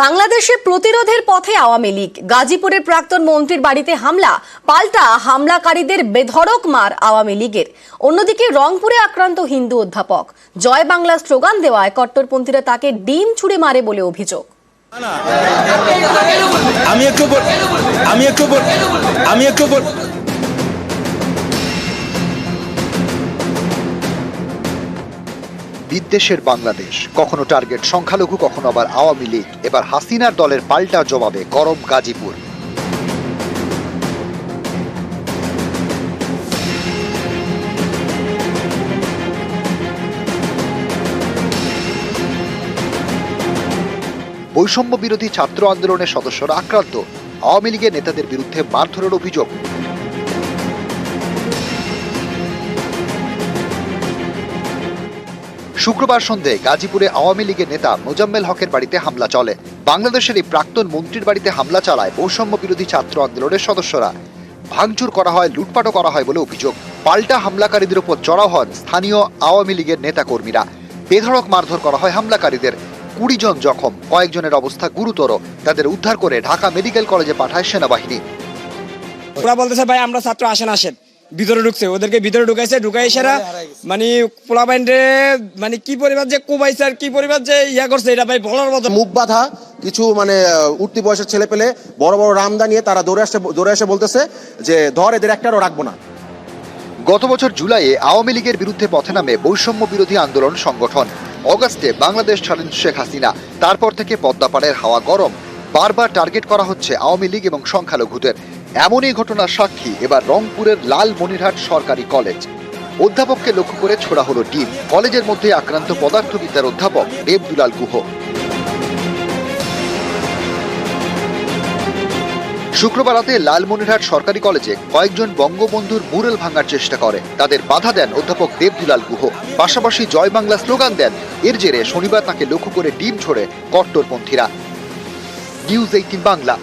বাংলাদেশে প্রতিরোধের পথে আওয়ামী লীগ। গাজীপুরের প্রাক্তন মন্ত্রীর বাড়িতে হামলা, পাল্টা হামলাকারীদের বেধড়ক মার আওয়ামী লীগের। অন্যদিকে রংপুরে আক্রান্ত হিন্দু অধ্যাপক। জয় বাংলা স্লোগান দেওয়ায় কট্টরপন্থীরা তাকে ডিম ছুড়ে মারে বলে অভিযোগ। আমি একটু আমি একটু আমি একটু বিদ্বেষের বাংলাদেশ। কখনো টার্গেট সংখ্যালঘু, কখনো আবার আওয়ামী লীগ। এবার হাসিনার দলের পাল্টা জবাবে গরম গাজীপুর। বৈষম্য বিরোধী ছাত্র আন্দোলনের সদস্যরা আক্রান্ত। আওয়ামী লীগের নেতাদের বিরুদ্ধে মারধরের অভিযোগ। শুক্রবার সন্ধে গাজীপুরে আওয়ামী লীগের নেতা মোজাম্মেল হকের বাড়িতে হামলা চলে। বাংলাদেশের এই প্রাক্তন মন্ত্রীর বাড়িতে হামলা চালায় বৈষম্য বিরোধী ছাত্র আন্দোলনের সদস্যরা। ভাঙচুর করা হয়, লুটপাটও করা হয় বলে অভিযোগ। পাল্টা হামলাকারীদের উপর চড়াও হন স্থানীয় আওয়ামী লীগের নেতাকর্মীরা। বেধড়ক মারধর করা হয় হামলাকারীদের। কুড়ি জন জখম, কয়েকজনের অবস্থা গুরুতর। তাদের উদ্ধার করে ঢাকা মেডিকেল কলেজে পাঠায় সেনাবাহিনী। ওরা বলতেছে, ভাই, আমরা ছাত্র আসেন আসেন। ভিতরে ঢুকছে ওদেরকে ভিতরে ঢুকাইছে ঢুকাই সেরা মানে পোলা বাইন্ডে মানে কি পরিমাণ যে কুবাইছে আর কি পরিমাণ যে ইয়া করছে এটা ভাই বলার মতো। মুখ বাঁধা কিছু মানে উঠতি বয়সের ছেলে পেলে বড় বড় রামদা নিয়ে তারা দৌড়ে আসে দৌড়ে এসে বলতেছে যে ধর এদের একটারও রাখব না। গত বছর জুলাইয়ে আওয়ামী লীগের বিরুদ্ধে পথে নামে বৈষম্য বিরোধী আন্দোলন সংগঠন। অগাস্টে বাংলাদেশ ছাড়েন শেখ হাসিনা। তারপর থেকে পদ্মাপাড়ের হাওয়া গরম। বারবার টার্গেট করা হচ্ছে আওয়ামী লীগ এবং সংখ্যালঘুদের। এমনই ঘটনার সাক্ষী এবার রংপুরের লাল মনিরহাট সরকারি কলেজ। অধ্যাপককে লক্ষ্য করে ছোড়া হলো ডিম। কলেজের মধ্যে আক্রান্ত পদার্থবিদ্যার অধ্যাপক দেবদুলাল গুহ। শুক্রবার রাতে লালমনিরহাট সরকারি কলেজে কয়েকজন বঙ্গবন্ধুর মুরেল ভাঙার চেষ্টা করে। তাদের বাধা দেন অধ্যাপক দেবদুলাল গুহ। পাশাপাশি জয় বাংলা স্লোগান দেন, এর জেরে শনিবার তাকে লক্ষ্য করে ডিম ছোড়ে কট্টরপন্থীরা। News eighteen Bangla.